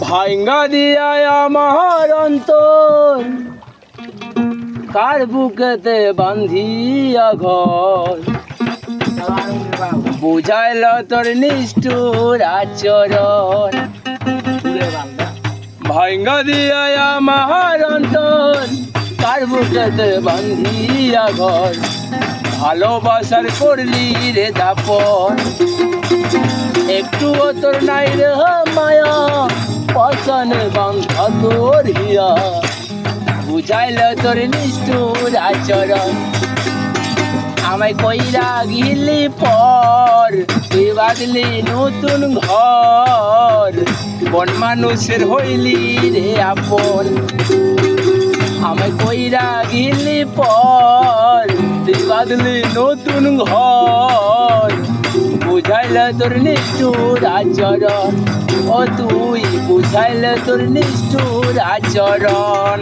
ভাঙ্গা দিয়া আমার অন্তর বুকেতে বান্ধিয়া ঘর? বুঝাইল তোর নিষ্ঠুর আচরণ। ভাঙ্গা দিয়া আমার অন্তর, কার বুকেতে বান্ধিয়া ঘর? ভালোবাসার করলি রে দাপন। একটুও তোর নাই রে মায়া পছনে বান্ধা তোর হিয়া। বুঝাইল তোর নিষ্ঠুর আচরণ। আমায় কইরা গিলি পর, তুই নতুন ঘর। বন মানুষের হইলি রে আপন। আমায় কইরা গিলি পর, তুই নতুন ঘর। বুঝাইল তোর নিষ্ঠুর আচরণ। ও তুই বুঝাইল তোর নিষ্ঠুর আচরণ।